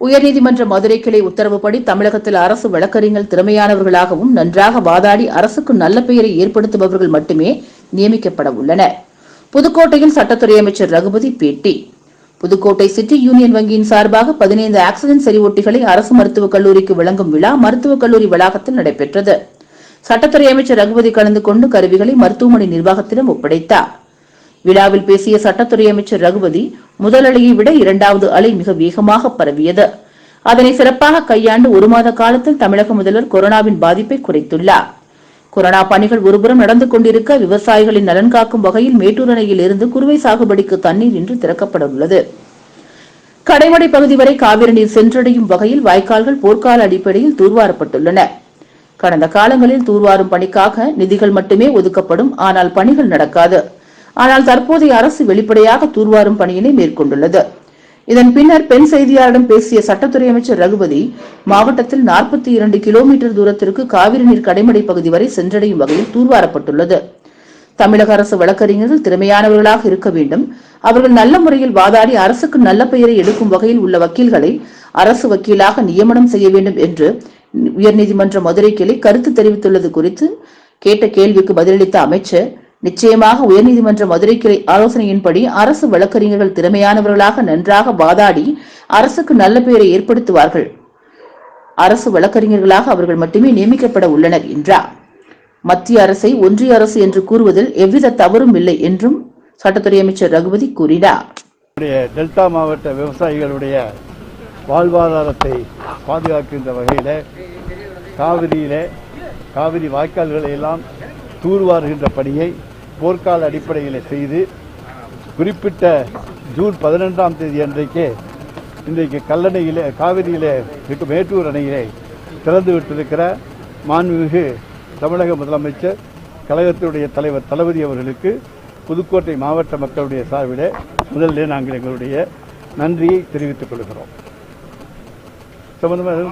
உயர்நீதிமன்ற மதுரை கிளை உத்தரவுப்படி தமிழகத்தில் அரசு வழக்கறிஞர்கள் திறமையானவர்களாகவும் நன்றாக வாதாடி அரசுக்கு நல்ல பெயரை ஏற்படுத்துபவர்கள் மட்டுமே நியமிக்கப்பட உள்ளனர். புதுக்கோட்டையில் சட்டத்துறை அமைச்சர் ரகுபதி பேட்டி. புதுக்கோட்டை சிட்டி யூனியன் வங்கியின் சார்பாக பதினைந்து ஆக்சிஜன் செறிவூட்டிகளை அரசு மருத்துவக் கல்லூரிக்கு வழங்கும் விழா மருத்துவக் கல்லூரி வளாகத்தில் நடைபெற்றது. சட்டத்துறை அமைச்சர் ரகுபதி கலந்து கொண்டு கருவிகளை மருத்துவமனை நிர்வாகத்திடம் ஒப்படைத்தார். விழாவில் பேசிய சட்டத்துறை அமைச்சர் ரகுபதி முதல் அலையை விட இரண்டாவது அலை மிக வேகமாக பரவியது. அதனை சிறப்பாக கையாண்டு ஒரு மாத காலத்தில் தமிழக முதல்வர் கொரோனாவின் பாதிப்பை குறைத்துள்ளார். கொரோனா பணிகள் ஒருபுறம் நடந்து கொண்டிருக்க விவசாயிகளின் நலன் காக்கும் வகையில் மேட்டூர் அணையில் இருந்து குறுவை சாகுபடிக்கு தண்ணீர் இன்று திறக்கப்பட உள்ளது கடைமடை பகுதி வரை காவிரி நீர் சென்றடையும் வகையில் வாய்க்கால்கள் போர்க்கால அடிப்படையில் தூர்வாரப்பட்டுள்ளன. கடந்த காலங்களில் தூர்வாரும் பணிக்காக நிதிகள் மட்டுமே ஒதுக்கப்படும் ஆனால் பணிகள் நடக்காது. ஆனால் தற்போதைய அரசு வெளிப்படையாக தூர்வாரும் பணியினை மேற்கொண்டுள்ளது. இதன் பின்னர் பெண் செய்தியாளரிடம் பேசிய சட்டத்துறை அமைச்சர் ரகுபதி மாவட்டத்தில் நாற்பத்தி இரண்டு கிலோமீட்டர் தூரத்திற்கு காவிரி நீர் கடைமடை பகுதி வரை சென்றடையும் வகையில் தூர்வாரப்பட்டுள்ளது. தமிழக அரசு வழக்கறிஞர்கள் திறமையானவர்களாக இருக்க வேண்டும். அவர்கள் நல்ல முறையில் வாதாடி அரசுக்கு நல்ல பெயரை எடுக்கும் வகையில் உள்ள வக்கீல்களை அரசு வக்கீலாக நியமனம் செய்ய வேண்டும் என்று உயர்நீதிமன்ற மதுரை கிளை கருத்து தெரிவித்துள்ளது குறித்து கேட்ட கேள்விக்கு பதிலளித்த அமைச்சர் நிச்சயமாக உயர்நீதிமன்ற மதுரை கிளை ஆலோசனையின்படி அரசு வழக்கறிஞர்கள் திறமையானவர்களாக நன்றாக வாதாடி அரசுக்கு நல்ல பெயரை ஏற்படுத்துவார்கள். அரசு வழக்கறிஞர்களாக அவர்கள் மட்டுமே நியமிக்கப்பட உள்ளனர் என்றார். மத்திய அரசை ஒன்றிய அரசு என்று கூறுவதில் எவ்வித தவறும் இல்லை என்றும் சட்டத்துறை அமைச்சர் ரகுபதி கூறினார். டெல்டா மாவட்ட விவசாயிகளுடைய வாழ்வாதாரத்தை பாதுகாக்கின்ற வகையில் காவிரியிலே காவிரி வாய்க்கால்களை எல்லாம் தூர்வாருகின்ற பணியை போர்க்கால அடிப்படையில் செய்து குறிப்பிட்ட ஜூன் பதினெண்டாம் தேதி அன்றைக்கு இன்றைக்கு கல்லணையிலே காவிரியிலே மேட்டூர் அணையிலே திறந்து விட்டிருக்கிற மாண்புமிகு தமிழக முதலமைச்சர் கழகத்தினுடைய தலைவர் தளபதி அவர்களுக்கு புதுக்கோட்டை மாவட்ட மக்களுடைய சார்பிலே முதலில் நாங்கள் எங்களுடைய நன்றியை தெரிவித்துக் கொள்கிறோம். சம்பந்தமாக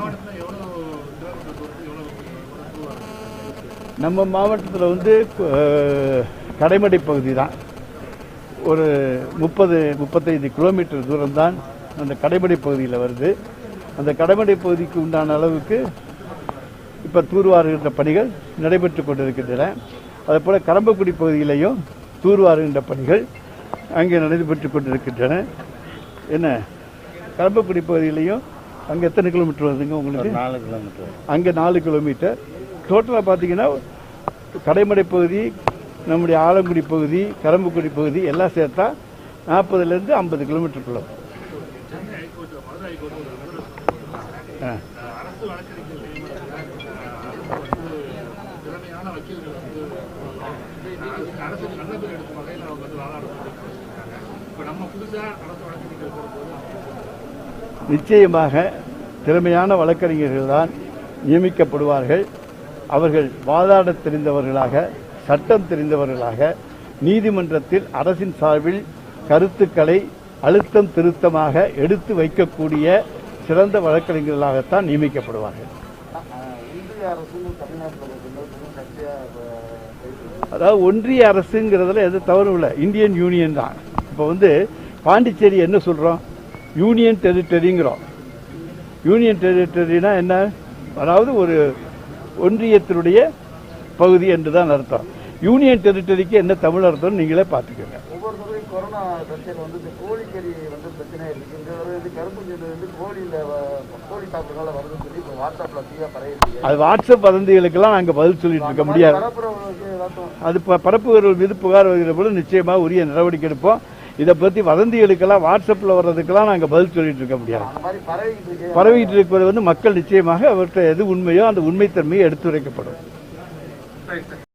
நம்ம மாவட்டத்தில் வந்து கடைமடை பகுதி தான் ஒரு முப்பது முப்பத்தைந்து கிலோமீட்டர் தூரம்தான் அந்த கடைமடை பகுதியில் வருது. அந்த கடைமடை பகுதிக்கு உண்டான அளவுக்கு இப்போ தூர்வாருகின்ற பணிகள் நடைபெற்று கொண்டிருக்கின்றன. அதேபோல் கரம்பக்குடி பகுதியிலையும் தூர்வாருகின்ற பணிகள் அங்கே நடைபெற்று கொண்டிருக்கின்றன. என்ன? கரம்பக்குடி பகுதியிலையும் அங்கே எத்தனை கிலோமீட்டர் வருதுங்க உங்களுக்கு? நாலு கிலோமீட்டர். அங்கே நாலு கிலோமீட்டர். டோட்டலாக பார்த்தீங்கன்னா கடைமடை பகுதி நம்முடைய ஆலங்குடி பகுதி கரம்புக்குடி பகுதி எல்லாம் சேர்த்தா நாற்பதுலேருந்து ஐம்பது கிலோமீட்டருக்குள்ள நிச்சயமாக திறமையான வழக்கறிஞர்கள் தான் நியமிக்கப்படுவார்கள். அவர்கள் வாதாடத் தெரிந்தவர்களாக சட்டம் தெரிந்தவர்களாக நீதிமன்றத்தில் அரசின் சார்பில் கருத்துக்களை அழுத்தம் திருத்தமாக எடுத்து வைக்கக்கூடிய சிறந்த வழக்கறிஞர்களாகத்தான் நியமிக்கப்படுவார்கள். அதாவது ஒன்றிய அரசுங்கிறதுல எது தவறும் இல்லை. இந்தியன் யூனியன் தான். இப்போ வந்து பாண்டிச்சேரி என்ன சொல்கிறோம் யூனியன் டெரிட்டரிங்கிறோம். யூனியன் டெரிட்டரினா என்ன? அதாவது ஒரு ஒன்றியத்தினுடைய பகுதி என்று தான் அர்த்தம். யூனியன் டெரிட்டரிக்கு என்ன தமிழ் அர்த்தம் நீங்களே பார்த்துக்கோங்க. ஒவ்வொரு தடவையும் கொரோனா பிரச்சனை வந்து இந்த கோழிக்கறி வந்து பிரச்சனை இருக்கு. இந்த தடவை வந்து கருப்பு ஜெண்டு வந்து கோழியில் கோழி சாப்பிட்றதுனால வருதுன்னு சொல்லி இப்போ வாட்ஸ்அப்பில் ஃப்ரீயாக பரவிருக்கு அது வாட்ஸ்அப் வதந்திகளுக்கெல்லாம் நாங்கள் பதில் சொல்லிட்டு இருக்க முடியாது. அது பரப்புகிறவர்கள் மீது புகார் வருகிற போது நிச்சயமாக உரிய நடவடிக்கை எடுப்போம். இதை பற்றி வதந்திகளுக்கெல்லாம் வாட்ஸ்அப்பில் வர்றதுக்கெல்லாம் நாங்கள் பதில் சொல்லிட்டு இருக்க முடியாது. பரவிட்டு இருப்பது வந்து மக்கள் நிச்சயமாக அவர்கிட்ட எது உண்மையோ அந்த உண்மைத்தன்மையை எடுத்துரைக்கப்படும்.